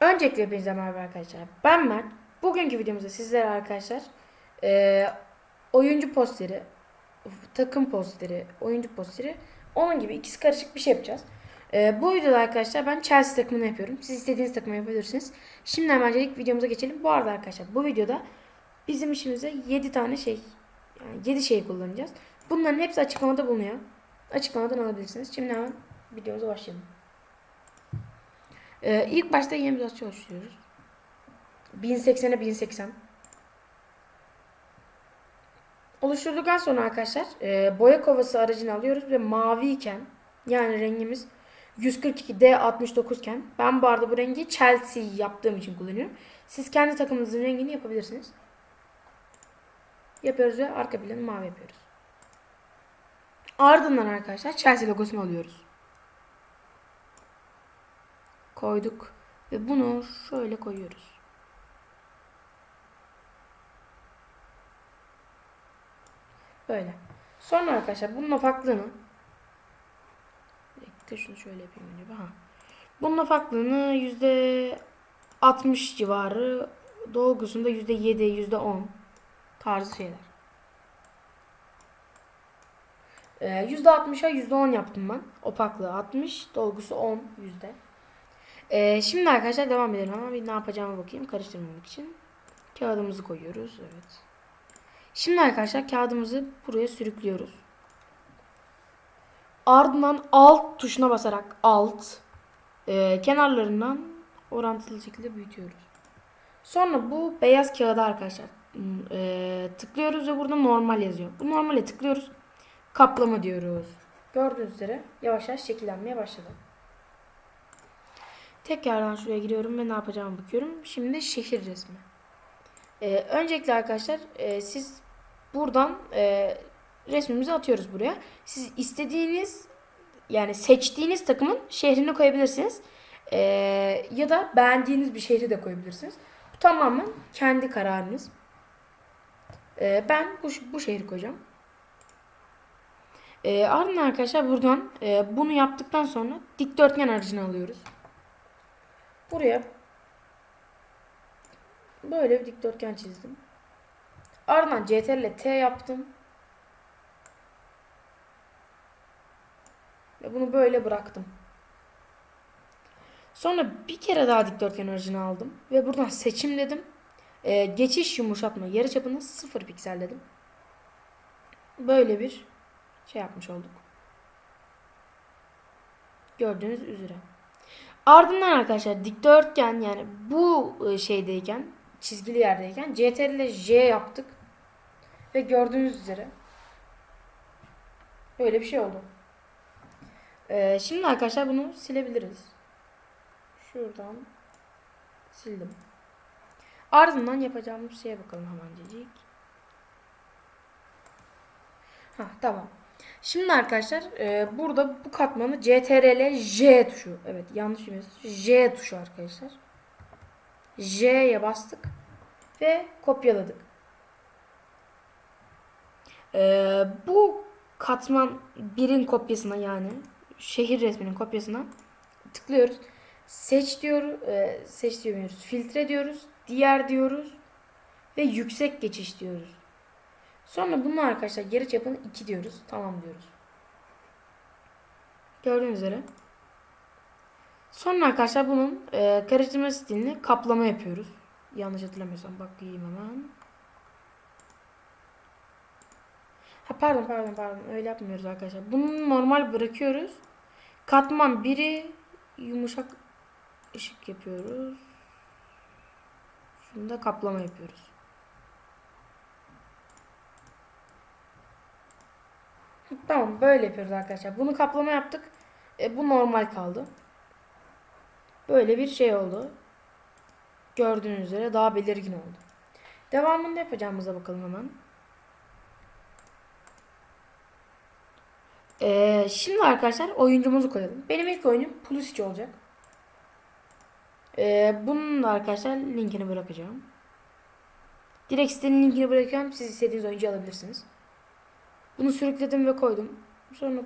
Öncelikle hepinize merhaba arkadaşlar. Ben Mert. Bugünkü videomuzda sizlere arkadaşlar eee, oyuncu posteri, takım posteri, oyuncu posteri, onun gibi ikisi karışık bir şey yapacağız. Eee, bu videoda arkadaşlar ben Chelsea takımını yapıyorum. Siz istediğiniz takımı yapabilirsiniz. Şimdi hemencelik videomuza geçelim. Bu arada arkadaşlar bu videoda bizim işimize 7 tane şey, yani 7 şey kullanacağız. Bunların hepsi açıklamada bulunuyor. Açıklamadan alabilirsiniz. Şimdi hemen videomuza başlayalım. Ee, ilk başta yeni bir dosya oluşturuyoruz. 1080'e 1080. Oluşturduktan sonra arkadaşlar e, boya kovası aracını alıyoruz ve mavi iken yani rengimiz 142D69 iken ben bu arada bu rengi Chelsea yaptığım için kullanıyorum. Siz kendi takımınızın rengini yapabilirsiniz. Yapıyoruz ve arka planı mavi yapıyoruz. Ardından arkadaşlar Chelsea logosunu alıyoruz. Koyduk ve bunu şöyle koyuyoruz. Böyle. Sonra arkadaşlar bunun opaklığını dakika şunu şöyle yapayım önce. Ha. Bunun opaklığını yüzde 60 civarı dolgusunda yüzde 7, yüzde 10 tarzı şeyler. Ee, %60'a %10 yaptım ben. Opaklığı 60, dolgusu 10 yüzde. Ee, şimdi arkadaşlar devam edelim ama bir ne yapacağımı bakayım karıştırmamak için. Kağıdımızı koyuyoruz. Evet. Şimdi arkadaşlar kağıdımızı buraya sürüklüyoruz. Ardından alt tuşuna basarak alt e, kenarlarından orantılı şekilde büyütüyoruz. Sonra bu beyaz kağıda arkadaşlar e, tıklıyoruz ve burada normal yazıyor. Bu normale tıklıyoruz. Kaplama diyoruz. Gördüğünüz üzere yavaş yavaş şekillenmeye başladı. Tekrardan şuraya giriyorum ve ne yapacağımı bakıyorum. Şimdi şehir resmi. Ee, öncelikle arkadaşlar e, siz buradan e, resmimizi atıyoruz buraya. Siz istediğiniz yani seçtiğiniz takımın şehrini koyabilirsiniz. Ee, ya da beğendiğiniz bir şehri de koyabilirsiniz. Bu tamamen kendi kararınız. Ee, ben bu, bu şehri koyacağım. Ee, ardından arkadaşlar buradan e, bunu yaptıktan sonra dikdörtgen aracını alıyoruz. Buraya böyle bir dikdörtgen çizdim. Ardından CTRL T yaptım. Ve bunu böyle bıraktım. Sonra bir kere daha dikdörtgen aracını aldım. Ve buradan seçim dedim. Ee, geçiş yumuşatma yarıçapını 0 piksel dedim. Böyle bir şey yapmış olduk. Gördüğünüz üzere. Ardından arkadaşlar dikdörtgen yani bu e, şeydeyken çizgili yerdeyken CTRL J yaptık. Ve gördüğünüz üzere böyle bir şey oldu. Ee, şimdi arkadaşlar bunu silebiliriz. Şuradan sildim. Ardından yapacağımız şeye bakalım hemencecik. Ha tamam. Şimdi arkadaşlar e, burada bu katmanı CTRL J tuşu. Evet yanlış bilmiyorsunuz. J tuşu arkadaşlar. J'ye bastık ve kopyaladık. E, bu katman birin kopyasına yani şehir resminin kopyasına tıklıyoruz. Seç diyoruz, e, seç diyoruz, filtre diyoruz, diğer diyoruz ve yüksek geçiş diyoruz. Sonra bunun arkadaşlar yarı çapını 2 diyoruz. Tamam diyoruz. Gördüğünüz üzere. Sonra arkadaşlar bunun e, karıştırma stilini kaplama yapıyoruz. Yanlış hatırlamıyorsam bakayım hemen. Ha pardon pardon pardon öyle yapmıyoruz arkadaşlar. Bunu normal bırakıyoruz. Katman biri yumuşak ışık yapıyoruz. Şunu da kaplama yapıyoruz. Tamam böyle yapıyoruz arkadaşlar. Bunu kaplama yaptık. E, bu normal kaldı. Böyle bir şey oldu. Gördüğünüz üzere daha belirgin oldu. Devamında yapacağımıza bakalım hemen. Ee, şimdi arkadaşlar oyuncumuzu koyalım. Benim ilk oyunum Pulisic olacak. Ee, bunun da arkadaşlar linkini bırakacağım. Direkt sitenin linkini bırakıyorum. Siz istediğiniz oyuncu alabilirsiniz. Bunu sürükledim ve koydum. Sonra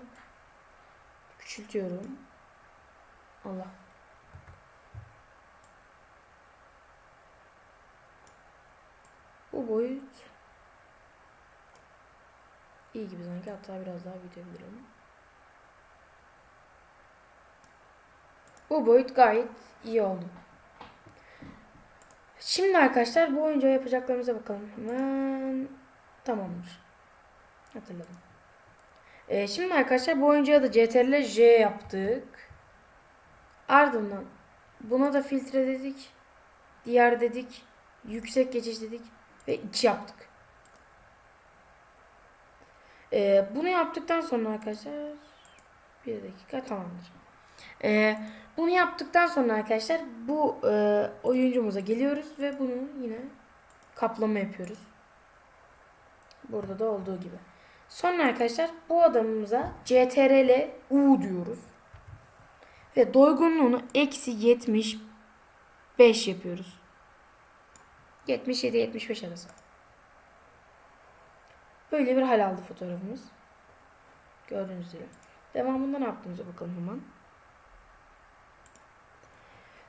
küçültüyorum. Allah. Bu boyut iyi gibi sanki hatta biraz daha büyütebilirim. Bu boyut gayet iyi oldu. Şimdi arkadaşlar bu oyuncağa yapacaklarımıza bakalım. Hemen tamamdır. Hatırladım. Ee, şimdi arkadaşlar bu oyuncağı da CTRL J yaptık. Ardından buna da filtre dedik. Diğer dedik. Yüksek geçiş dedik. Ve 2 yaptık. Ee, bunu yaptıktan sonra arkadaşlar bir dakika tamamdır. Ee, bunu yaptıktan sonra arkadaşlar bu e, oyuncumuza geliyoruz ve bunu yine kaplama yapıyoruz. Burada da olduğu gibi. Sonra arkadaşlar bu adamımıza CTRL U diyoruz. Ve doygunluğunu eksi 75 yapıyoruz. 77-75 arası. Böyle bir hal aldı fotoğrafımız. Gördüğünüz üzere. Devamında ne yaptığımıza bakalım hemen.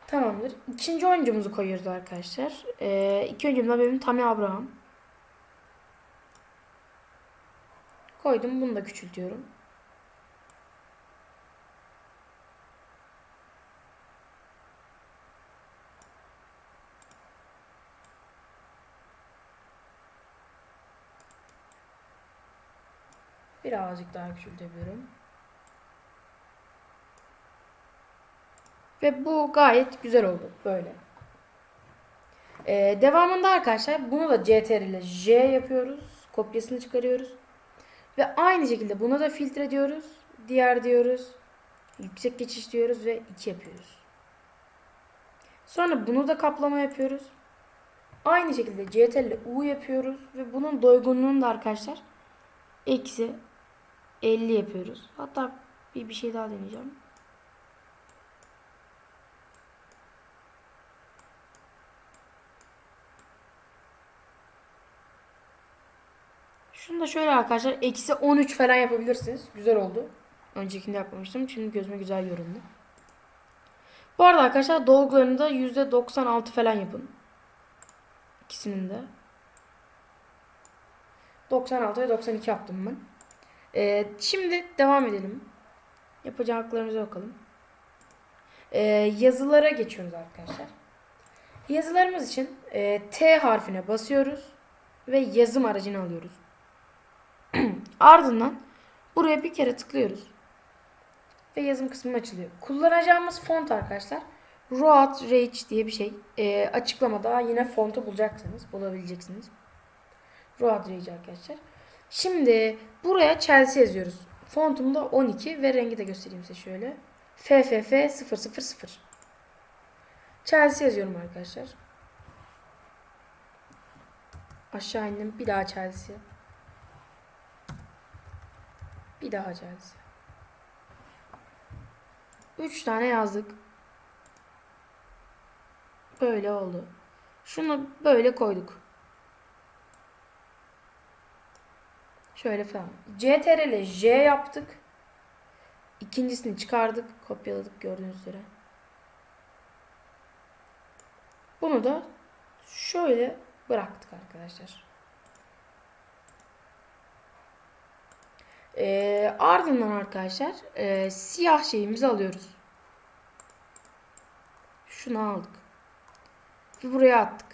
Tamamdır. İkinci oyuncumuzu koyuyoruz arkadaşlar. Ee, iki oyuncum da benim Tammy Abraham. Koydum. Bunu da küçültüyorum. Birazcık daha küçültebilirim. Ve bu gayet güzel oldu. Böyle. Ee, devamında arkadaşlar bunu da CTRL ile J yapıyoruz. Kopyasını çıkarıyoruz. Ve aynı şekilde buna da filtre diyoruz. Diğer diyoruz. Yüksek geçiş diyoruz ve 2 yapıyoruz. Sonra bunu da kaplama yapıyoruz. Aynı şekilde CTRL ile U yapıyoruz. Ve bunun doygunluğunu da arkadaşlar eksi 50 yapıyoruz. Hatta bir, bir şey daha deneyeceğim. Şunu da şöyle arkadaşlar eksi 13 falan yapabilirsiniz. Güzel oldu. Öncekinde yapmamıştım. Şimdi gözüme güzel göründü. Bu arada arkadaşlar dolgularını da %96 falan yapın. İkisinin de. 96 ve 92 yaptım ben. Ee, şimdi devam edelim. Yapacaklarımıza bakalım. Ee, yazılara geçiyoruz arkadaşlar. Yazılarımız için e, T harfine basıyoruz ve yazım aracını alıyoruz. Ardından buraya bir kere tıklıyoruz. Ve yazım kısmı açılıyor. Kullanacağımız font arkadaşlar Road Rage diye bir şey. Ee, açıklamada yine fontu bulacaksınız. Bulabileceksiniz. Road Rage arkadaşlar. Şimdi buraya Chelsea yazıyoruz. Fontum da 12 ve rengi de göstereyim size şöyle. FFF 000. Chelsea yazıyorum arkadaşlar. Aşağı indim. Bir daha Chelsea. Bir daha Chelsea. 3 tane yazdık. Böyle oldu. Şunu böyle koyduk. Şöyle falan. CTRL J yaptık. İkincisini çıkardık. Kopyaladık gördüğünüz üzere. Bunu da şöyle bıraktık arkadaşlar. Ee, ardından arkadaşlar e, siyah şeyimizi alıyoruz. Şunu aldık. Ve buraya attık.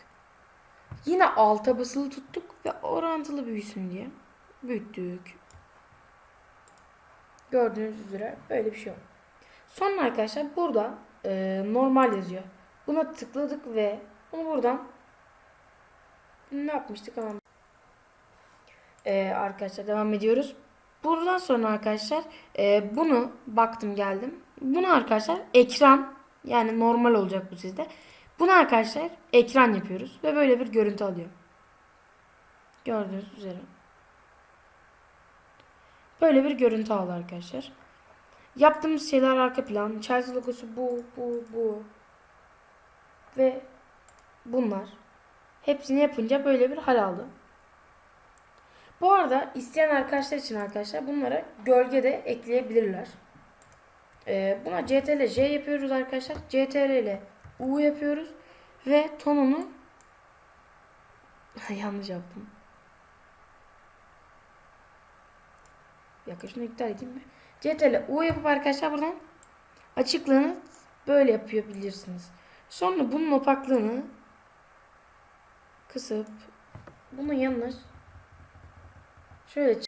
Yine alta basılı tuttuk ve orantılı büyüsün diye büyüttük. Gördüğünüz üzere böyle bir şey oldu. Sonra arkadaşlar burada e, normal yazıyor. Buna tıkladık ve bunu buradan ne yapmıştık ama e, arkadaşlar devam ediyoruz. Buradan sonra arkadaşlar e, bunu baktım geldim. Bunu arkadaşlar ekran yani normal olacak bu sizde. Bunu arkadaşlar ekran yapıyoruz ve böyle bir görüntü alıyor. Gördüğünüz üzere. Böyle bir görüntü aldı arkadaşlar. Yaptığımız şeyler arka plan. Chelsea logosu bu, bu, bu. Ve bunlar. Hepsini yapınca böyle bir hal aldı. Bu arada isteyen arkadaşlar için arkadaşlar bunlara gölge de ekleyebilirler. Ee, buna CTRL J yapıyoruz arkadaşlar. CTRL U yapıyoruz. Ve tonunu Yanlış yaptım. Şunu iptal edeyim mi? CTRL U yapıp arkadaşlar buradan açıklığını böyle yapabilirsiniz. Sonra bunun opaklığını kısıp bunun yanına şöyle